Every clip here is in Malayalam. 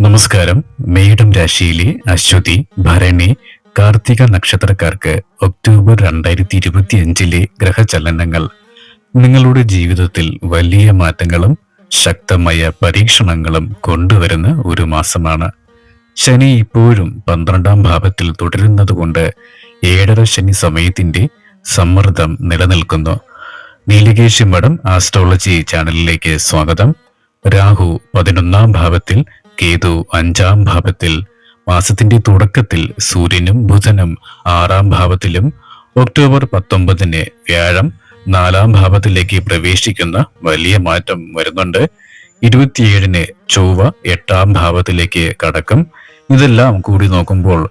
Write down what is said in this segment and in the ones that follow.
നമസ്കാരം. മേടം രാശിയിലെ അശ്വതി ഭരണി കാർത്തിക നക്ഷത്രക്കാർക്ക് ഒക്ടോബർ രണ്ടായിരത്തി ഇരുപത്തി അഞ്ചിലെ ഗ്രഹചലനങ്ങൾ. നിങ്ങളുടെ ജീവിതത്തിൽ വലിയ മാറ്റങ്ങളും ശക്തമായ പരീക്ഷണങ്ങളും കൊണ്ടുവരുന്ന ഒരു മാസമാണ്. ശനി ഇപ്പോഴും പന്ത്രണ്ടാം ഭാവത്തിൽ തുടരുന്നതുകൊണ്ട് ഏഴര ശനി സമയത്തിന്റെ സമ്മർദ്ദം നിലനിൽക്കുന്നു. നീലകേശി മഠം ആസ്ട്രോളജി ചാനലിലേക്ക് സ്വാഗതം. രാഹു പതിനൊന്നാം ഭാവത്തിൽ കേതു അഞ്ചാം ഭാവത്തിൽ മാസത്തിന്റെ തുടക്കത്തിൽ സൂര്യനും ബുധനും ആറാം ഭാവത്തിലും ഒക്ടോബർ പത്തൊമ്പതിന് വ്യാഴം നാലാം ഭാവത്തിലേക്ക് പ്രവേശിക്കുന്ന വലിയ മാറ്റം വരുന്നുണ്ട്. ഇരുപത്തിയേഴിന് ചൊവ്വ എട്ടാം ഭാവത്തിലേക്ക് കടക്കും. ഇതെല്ലാം കൂടി നോക്കുമ്പോൾ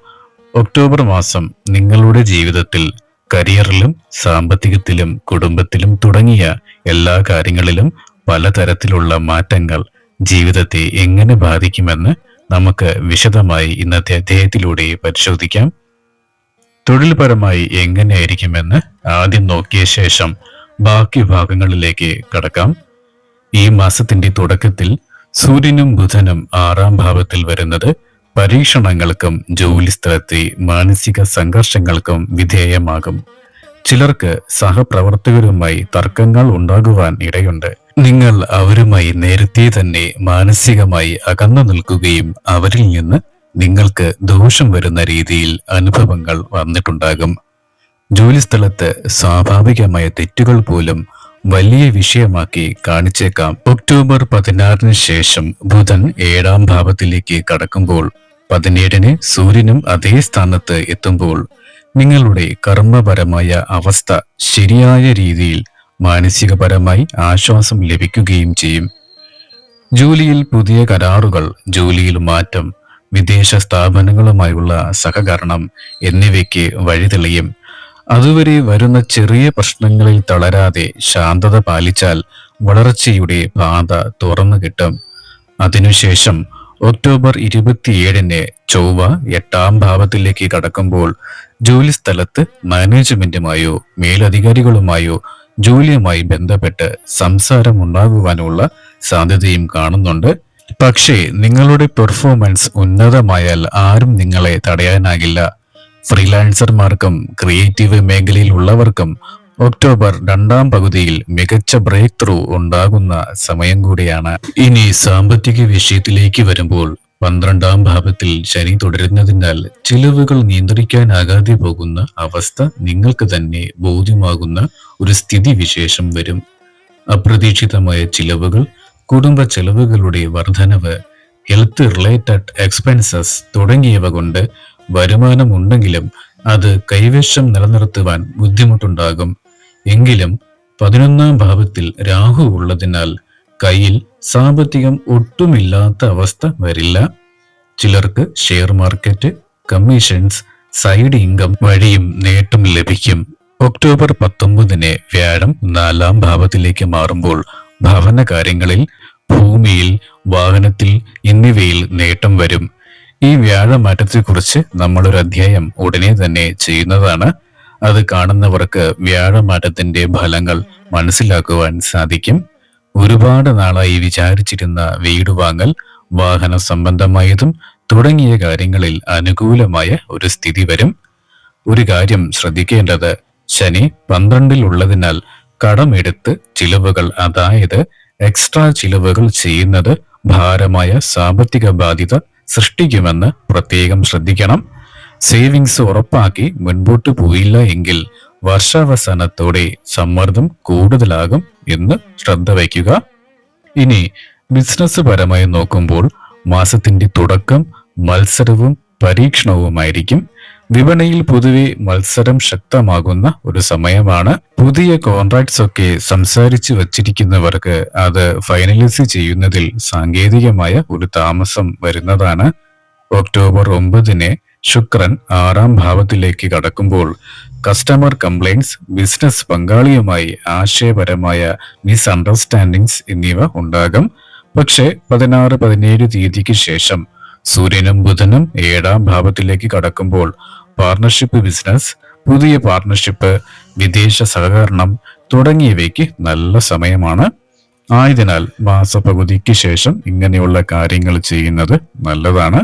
ഒക്ടോബർ മാസം നിങ്ങളുടെ ജീവിതത്തിൽ കരിയറിലും സാമ്പത്തികത്തിലും കുടുംബത്തിലും തുടങ്ങിയ എല്ലാ കാര്യങ്ങളിലും പലതരത്തിലുള്ള മാറ്റങ്ങൾ ജീവിതത്തെ എങ്ങനെ ബാധിക്കുമെന്ന് നമുക്ക് വിശദമായി ഇന്നത്തെ അധ്യായത്തിലൂടെ പരിശോധിക്കാം. തൊഴിൽപരമായി എങ്ങനെയായിരിക്കുമെന്ന് ആദ്യം നോക്കിയ ശേഷം ബാക്കി ഭാഗങ്ങളിലേക്ക് കടക്കാം. ഈ മാസത്തിന്റെ തുടക്കത്തിൽ സൂര്യനും ബുധനും ആറാം ഭാവത്തിൽ വരുന്നത് പരീക്ഷണങ്ങൾക്കും ജോലിസ്ഥലത്തെ മാനസിക സംഘർഷങ്ങൾക്കും വിധേയമാകും. ചിലർക്ക് സഹപ്രവർത്തകരുമായി തർക്കങ്ങൾ ഉണ്ടാകുവാൻ ഇടയുണ്ട്. നിങ്ങൾ അവരുമായി നേരത്തെ തന്നെ മാനസികമായി അകന്നു നിൽക്കുകയും അവരിൽ നിന്ന് നിങ്ങൾക്ക് ദോഷം വരുന്ന രീതിയിൽ അനുഭവങ്ങൾ വന്നിട്ടുണ്ടാകും. ജോലിസ്ഥലത്ത് സ്വാഭാവികമായ തെറ്റുകൾ പോലും വലിയ വിഷയമാക്കി കാണിച്ചേക്കാം. ഒക്ടോബർ പതിനാറിന് ശേഷം ബുധൻ ഏഴാം ഭാവത്തിലേക്ക് കടക്കുമ്പോൾ പതിനേഴിന് സൂര്യനും അതേ സ്ഥാനത്ത് എത്തുമ്പോൾ നിങ്ങളുടെ കർമ്മപരമായ അവസ്ഥ ശരിയായ രീതിയിൽ മാനസികപരമായി ആശ്വാസം ലഭിക്കുകയും ചെയ്യും. ജോലിയിൽ പുതിയ കരാറുകൾ ജോലിയിൽ മാറ്റം വിദേശ സ്ഥാപനങ്ങളുമായുള്ള സഹകരണം എന്നിവയ്ക്ക് വഴിതെളിയും. അതുവരെ വരുന്ന ചെറിയ പ്രശ്നങ്ങളിൽ തളരാതെ ശാന്തത പാലിച്ചാൽ വളർച്ചയുടെ പാത തുറന്നു കിട്ടും. അതിനുശേഷം ഒക്ടോബർ ഇരുപത്തിയേഴിന് ചൊവ്വ എട്ടാം ഭാവത്തിലേക്ക് കടക്കുമ്പോൾ ജോലിസ്ഥലത്ത് മാനേജ്മെന്റുമായോ മേലധികാരികളുമായോ ജോലിയുമായി ബന്ധപ്പെട്ട് സംസാരം ഉണ്ടാകുവാനുള്ള സാധ്യതയും കാണുന്നുണ്ട്. പക്ഷേ നിങ്ങളുടെ പെർഫോമൻസ് ഉന്നതമായാൽ ആരും നിങ്ങളെ തടയാനാകില്ല. ഫ്രീലാൻസർമാർക്കും ക്രിയേറ്റീവ് മേഖലയിൽ ഉള്ളവർക്കും ഒക്ടോബർ രണ്ടാം പകുതിയിൽ മികച്ച ബ്രേക്ക് ത്രൂ ഉണ്ടാകുന്ന സമയം കൂടിയാണ്. ഇനി സാമ്പത്തിക വിഷയത്തിലേക്ക് വരുമ്പോൾ പന്ത്രണ്ടാം ഭാവത്തിൽ ശനി തുടരുന്നതിനാൽ ചിലവുകൾ നിയന്ത്രിക്കാനാകാതെ പോകുന്ന അവസ്ഥ നിങ്ങൾക്ക് തന്നെ ബോധ്യമാകുന്ന ഒരു സ്ഥിതി വിശേഷം വരും. അപ്രതീക്ഷിതമായ ചിലവുകൾ കുടുംബ ചെലവുകളുടെ വർധനവ് ഹെൽത്ത് റിലേറ്റഡ് എക്സ്പെൻസസ് തുടങ്ങിയവ കൊണ്ട് വരുമാനമുണ്ടെങ്കിലും അത് കൈവശം നിലനിർത്തുവാൻ ബുദ്ധിമുട്ടുണ്ടാകും. എങ്കിലും പതിനൊന്നാം ഭാവത്തിൽ രാഹു ഉള്ളതിനാൽ കയ്യിൽ സാമ്പത്തികം ഒട്ടുമില്ലാത്ത അവസ്ഥ വരില്ല. ചിലർക്ക് share market commissions side income വഴിയും നേട്ടം ലഭിക്കും. ഒക്ടോബർ പത്തൊമ്പതിന് വ്യാഴം നാലാം ഭാവത്തിലേക്ക് മാറുമ്പോൾ ഭവന കാര്യങ്ങളിൽ ഭൂമിയിൽ വാഹനത്തിൽ എന്നിവയിൽ നേട്ടം വരും. ഈ വ്യാഴമാറ്റത്തെക്കുറിച്ച് നമ്മളൊരു അധ്യായം ഉടനെ തന്നെ ചെയ്യുന്നതാണ്. അത് കാണുന്നവർക്ക് വ്യാഴമാറ്റത്തിന്റെ ഫലങ്ങൾ മനസ്സിലാക്കുവാൻ സാധിക്കും. ഒരുപാട് നാളായി വിചാരിച്ചിരുന്ന വീട് വാങ്ങൽ വാഹന സംബന്ധമായതും തുടങ്ങിയ കാര്യങ്ങളിൽ അനുകൂലമായ ഒരു സ്ഥിതി വരും. ഒരു കാര്യം ശ്രദ്ധിക്കേണ്ടത് ശനി പന്ത്രണ്ടിൽ ഉള്ളതിനാൽ കടമെടുത്ത് ചിലവുകൾ അതായത് എക്സ്ട്രാ ചിലവുകൾ ചെയ്യുന്നത് ഭാരമായ സാമ്പത്തിക ബാധ്യത സൃഷ്ടിക്കുമെന്ന് പ്രത്യേകം ശ്രദ്ധിക്കണം. സേവിങ്സ് ഉറപ്പാക്കി മുൻപോട്ട് പോയില്ല എങ്കിൽ വർഷാവസാനത്തോടെ സമ്മർദ്ദം കൂടുതലാകും എന്ന് ശ്രദ്ധ വയ്ക്കുക. ഇനി ബിസിനസ് പരമായി നോക്കുമ്പോൾ മാസത്തിന്റെ തുടക്കം മത്സരവും പരീക്ഷണവുമായിരിക്കും. വിപണിയിൽ പൊതുവെ മത്സരം ശക്തമാകുന്ന ഒരു സമയമാണ്. പുതിയ കോൺട്രാക്ട്സ് ഒക്കെ സംസാരിച്ചു വച്ചിരിക്കുന്നവർക്ക് അത് ഫൈനലൈസ് ചെയ്യുന്നതിൽ സാങ്കേതികമായ ഒരു താമസം വരുന്നതാണ്. ഒക്ടോബർ ഒമ്പതിന് ശുക്രൻ ആറാം ഭാവത്തിലേക്ക് കടക്കുമ്പോൾ കസ്റ്റമർ കംപ്ലൈൻസ് ബിസിനസ് പങ്കാളിയുമായി ആശയപരമായ മിസ് അണ്ടർസ്റ്റാൻഡിങ്സ് എന്നിവ ഉണ്ടാകും. പക്ഷേ പതിനാറ് പതിനേഴ് തീയതിക്ക് ശേഷം സൂര്യനും ബുധനും ഏഴാം ഭാവത്തിലേക്ക് കടക്കുമ്പോൾ പാർട്ണർഷിപ്പ് ബിസിനസ് പുതിയ പാർട്ണർഷിപ്പ് വിദേശ സഹകരണം തുടങ്ങിയവയ്ക്ക് നല്ല സമയമാണ്. ആയതിനാൽ മാസപകുതിക്ക് ശേഷം ഇങ്ങനെയുള്ള കാര്യങ്ങൾ ചെയ്യുന്നത് നല്ലതാണ്.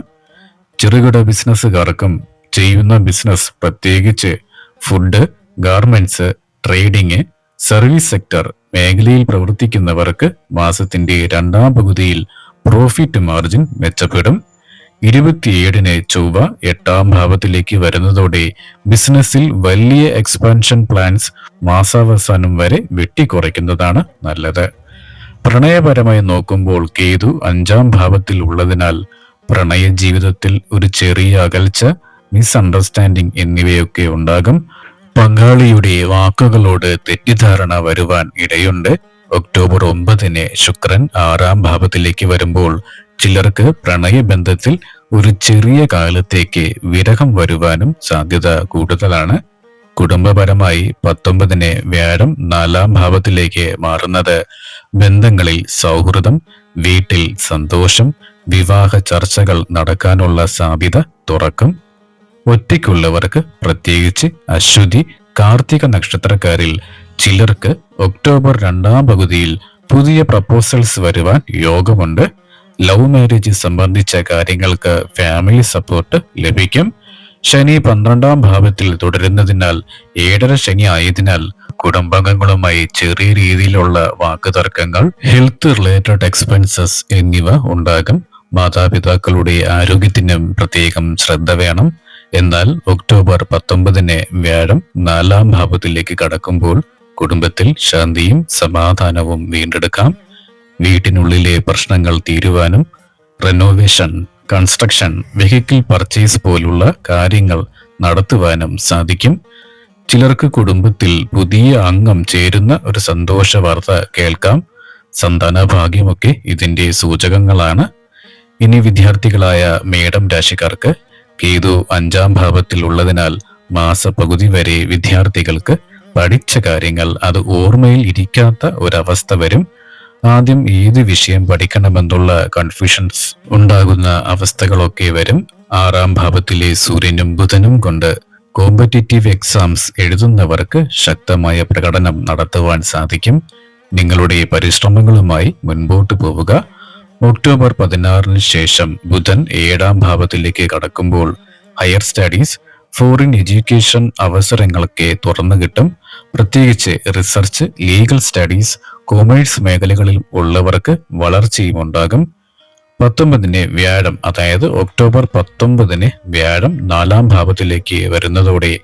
ചെറുകിട ബിസിനസ്സുകാർക്കും ചെയ്യുന്ന ബിസിനസ് പ്രത്യേകിച്ച് food garments trading service sector മേഖലയിൽ പ്രവർത്തിക്കുന്നവർക്ക് മാസത്തിന്റെ രണ്ടാം പകുതിയിൽ പ്രോഫിറ്റ് മാർജിൻ മെച്ചപ്പെടും. ഇരുപത്തിയേഴിന് ചൊവ്വ എട്ടാം ഭാവത്തിലേക്ക് വരുന്നതോടെ ബിസിനസ്സിൽ വലിയ എക്സ്പാൻഷൻ പ്ലാൻസ് മാസാവസാനം വരെ വെട്ടിക്കുറയ്ക്കുന്നതാണ് നല്ലത്. പ്രണയപരമായി നോക്കുമ്പോൾ കേതു അഞ്ചാം ഭാവത്തിൽ ഉള്ളതിനാൽ പ്രണയ ജീവിതത്തിൽ ഒരു ചെറിയ അകൽച്ച മിസ്അണ്ടർസ്റ്റാൻഡിംഗ് എന്നിവയൊക്കെ ഉണ്ടാകും. പങ്കാളിയുടെ വാക്കുകളോട് തെറ്റിദ്ധാരണ വരുവാൻ ഇടയുണ്ട്. ഒക്ടോബർ ഒമ്പതിന് ശുക്രൻ ആറാം ഭാവത്തിലേക്ക് വരുമ്പോൾ ചിലർക്ക് പ്രണയബന്ധത്തിൽ ഒരു ചെറിയ കാലത്തേക്ക് വിരഹം വരുവാനും സാധ്യത കൂടുതലാണ്. കുടുംബപരമായി പത്തൊമ്പതിന് വ്യാഴം നാലാം ഭാവത്തിലേക്ക് മാറുന്നത് ബന്ധങ്ങളിൽ സൗഹൃദം വീട്ടിൽ സന്തോഷം വിവാഹ ചർച്ചകൾ നടക്കാനുള്ള സാധ്യത തുറക്കും. ഒറ്റയ്ക്കുള്ളവർക്ക് പ്രത്യേകിച്ച് അശ്വതി കാർത്തിക നക്ഷത്രക്കാരിൽ ചിലർക്ക് ഒക്ടോബർ രണ്ടാം പകുതിയിൽ പുതിയ പ്രപ്പോസൽസ് വരുവാൻ യോഗമുണ്ട്. ലവ് മാരേജ് സംബന്ധിച്ച കാര്യങ്ങൾക്ക് ഫാമിലി സപ്പോർട്ട് ലഭിക്കും. ശനി പന്ത്രണ്ടാം ഭാവത്തിൽ തുടരുന്നതിനാൽ ഏഴര ശനി ആയതിനാൽ കുടുംബാംഗങ്ങളുമായി ചെറിയ രീതിയിലുള്ള വാക്കുതർക്കങ്ങൾ ഹെൽത്ത് റിലേറ്റഡ് എക്സ്പെൻസസ് എന്നിവ ഉണ്ടാകും. മാതാപിതാക്കളുടെ ആരോഗ്യത്തിനും പ്രത്യേകം ശ്രദ്ധ വേണം. എന്നാൽ ഒക്ടോബർ പത്തൊമ്പതിന് വ്യാഴം നാലാം ഭാവത്തിലേക്ക് കടക്കുമ്പോൾ കുടുംബത്തിൽ ശാന്തിയും സമാധാനവും വീണ്ടെടുക്കാം. വീട്ടിനുള്ളിലെ പ്രശ്നങ്ങൾ തീരുവാനും റെനോവേഷൻ കൺസ്ട്രക്ഷൻ വെഹിക്കിൾ പർച്ചേസ് പോലുള്ള കാര്യങ്ങൾ നടത്തുവാനും സാധിക്കും. ചിലർക്ക് കുടുംബത്തിൽ പുതിയ അംഗം ചേരുന്ന ഒരു സന്തോഷ വാർത്ത കേൾക്കാം. സന്താന ഭാഗ്യമൊക്കെ ഇതിന്റെ സൂചകങ്ങളാണ്. ഇനി വിദ്യാർത്ഥികളായ മേഡം രാശിക്കാർക്ക് കേതു അഞ്ചാം ഭാവത്തിൽ ഉള്ളതിനാൽ മാസപകുതി വരെ വിദ്യാർത്ഥികൾക്ക് പഠിച്ച കാര്യങ്ങൾ അത് ഓർമ്മയിൽ ഇരിക്കാത്ത ഒരവസ്ഥ വരും. ആദ്യം ഏത് വിഷയം പഠിക്കണമെന്നുള്ള കൺഫ്യൂഷൻസ് ഉണ്ടാകുന്ന അവസ്ഥകളൊക്കെ വരും. ആറാം ഭാവത്തിലെ സൂര്യനും ബുധനും കൊണ്ട് കോമ്പറ്റേറ്റീവ് എക്സാംസ് എഴുതുന്നവർക്ക് ശക്തമായ പ്രകടനം നടത്തുവാൻ സാധിക്കും. നിങ്ങളുടെ പരിശ്രമങ്ങളുമായി മുൻപോട്ട് പോവുക. ഒക്ടോബർ പതിനാറിന് ശേഷം ബുധൻ ഏഴാം ഭാവത്തിലേക്ക് കടക്കുമ്പോൾ ഹയർ സ്റ്റഡീസ് ഫോറിൻ എഡ്യൂക്കേഷൻ അവസരങ്ങളൊക്കെ തുറന്നു കിട്ടും. പ്രത്യേകിച്ച് റിസർച്ച് ലീഗൽ സ്റ്റഡീസ് കൊമേഴ്സ് മേഖലകളിൽ ഉള്ളവർക്ക് വളർച്ചയും ഉണ്ടാകും. പത്തൊമ്പതിന് വ്യാഴം അതായത് ഒക്ടോബർ പത്തൊമ്പതിന് വ്യാഴം നാലാം ഭാവത്തിലേക്ക് വരുന്നതോടെ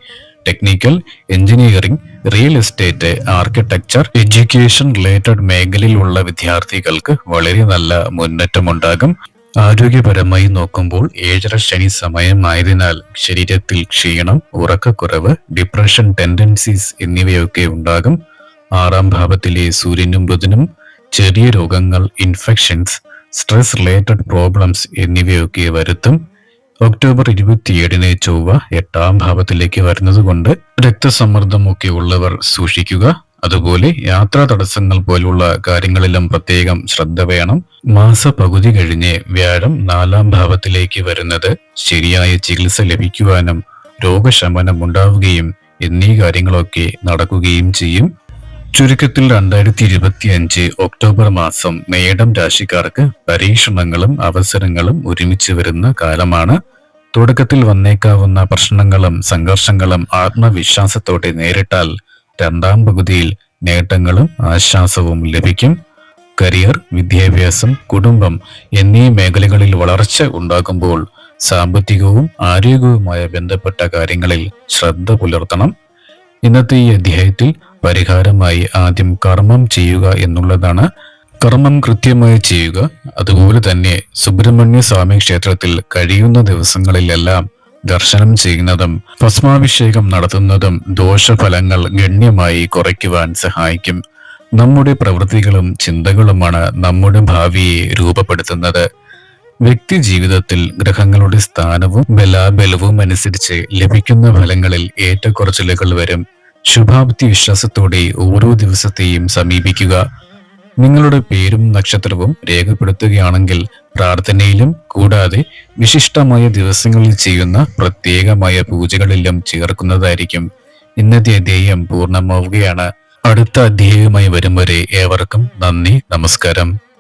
technical engineering real estate architecture education related മേഖലയിലുള്ള വിദ്യാർത്ഥികൾക്ക് വളരെ നല്ല മുന്നേറ്റമുണ്ടാകും. ആരോഗ്യപരമായി നോക്കുമ്പോൾ ഏഴര ശനി സമയമായതിനാൽ ശരീരത്തിൽ ക്ഷീണം ഉറക്കക്കുറവ് ഡിപ്രഷൻ ടെൻഡൻസീസ് എന്നിവയൊക്കെ ഉണ്ടാകും. ആറാം ഭാവത്തിലെ സൂര്യനും ബുധനും ചെറിയ രോഗങ്ങൾ ഇൻഫെക്ഷൻസ് സ്ട്രെസ് റിലേറ്റഡ് പ്രോബ്ലംസ് എന്നിവയൊക്കെ വരുത്തും. ഒക്ടോബർ ഇരുപത്തിയേഴിന് ചൊവ്വ എട്ടാം ഭാവത്തിലേക്ക് വരുന്നതുകൊണ്ട് രക്തസമ്മർദ്ദമൊക്കെ ഉള്ളവർ സൂക്ഷിക്കുക. അതുപോലെ യാത്രാ തടസ്സങ്ങൾ പോലുള്ള കാര്യങ്ങളിലും പ്രത്യേകം ശ്രദ്ധ വേണം. മാസ പകുതി കഴിഞ്ഞ് വ്യാഴം നാലാം ഭാവത്തിലേക്ക് വരുന്നത് ശരിയായ ചികിത്സ ലഭിക്കുവാനും രോഗശമനം ഉണ്ടാവുകയും എന്നീ കാര്യങ്ങളൊക്കെ നടക്കുകയും ചെയ്യും. ചുരുക്കത്തിൽ രണ്ടായിരത്തി ഇരുപത്തി അഞ്ച് ഒക്ടോബർ മാസം മേടം രാശിക്കാർക്ക് പരീക്ഷണങ്ങളും അവസരങ്ങളും ഒരുമിച്ച് വരുന്ന കാലമാണ്. തുടക്കത്തിൽ വന്നേക്കാവുന്ന പ്രശ്നങ്ങളും സംഘർഷങ്ങളും ആത്മവിശ്വാസത്തോടെ നേരിട്ടാൽ രണ്ടാം പകുതിയിൽ നേട്ടങ്ങളും ആശ്വാസവും ലഭിക്കും. കരിയർ വിദ്യാഭ്യാസം കുടുംബം എന്നീ മേഖലകളിൽ വളർച്ച ഉണ്ടാകുമ്പോൾ സാമ്പത്തികവും ആരോഗ്യവുമായ ബന്ധപ്പെട്ട കാര്യങ്ങളിൽ ശ്രദ്ധ പുലർത്തണം. ഇന്നത്തെ ഈ അധ്യായത്തിൽ പരിഹാരമായി ആദ്യം കർമ്മം ചെയ്യുക എന്നുള്ളതാണ്. കർമ്മം കൃത്യമായി ചെയ്യുക. അതുപോലെ തന്നെ സുബ്രഹ്മണ്യ സ്വാമി ക്ഷേത്രത്തിൽ കഴിയുന്ന ദിവസങ്ങളിലെല്ലാം ദർശനം ചെയ്യുന്നതും ഭസ്മാഭിഷേകം നടത്തുന്നതും ദോഷഫലങ്ങൾ ഗണ്യമായി കുറയ്ക്കുവാൻ സഹായിക്കും. നമ്മുടെ പ്രവൃത്തികളും ചിന്തകളുമാണ് നമ്മുടെ ഭാവിയെ രൂപപ്പെടുത്തുന്നത്. വ്യക്തി ജീവിതത്തിൽ ഗ്രഹങ്ങളുടെ സ്ഥാനവും ബലാബലവും അനുസരിച്ച് ലഭിക്കുന്ന ഫലങ്ങളിൽ ഏറ്റക്കുറച്ചിലുകൾ വരും. ശുഭാപ്തി വിശ്വാസത്തോടെ ഓരോ ദിവസത്തെയും സമീപിക്കുക. നിങ്ങളുടെ പേരും നക്ഷത്രവും രേഖപ്പെടുത്തുകയാണെങ്കിൽ പ്രാർത്ഥനയിലും കൂടാതെ വിശിഷ്ടമായ ദിവസങ്ങളിൽ ചെയ്യുന്ന പ്രത്യേകമായ പൂജകളിലും ചേർക്കുന്നതായിരിക്കും. ഇന്നത്തെ അധ്യേയം പൂർണമാവുകയാണ്. അടുത്ത അധ്യായവുമായി വരും വരെ ഏവർക്കും നന്ദി നമസ്കാരം.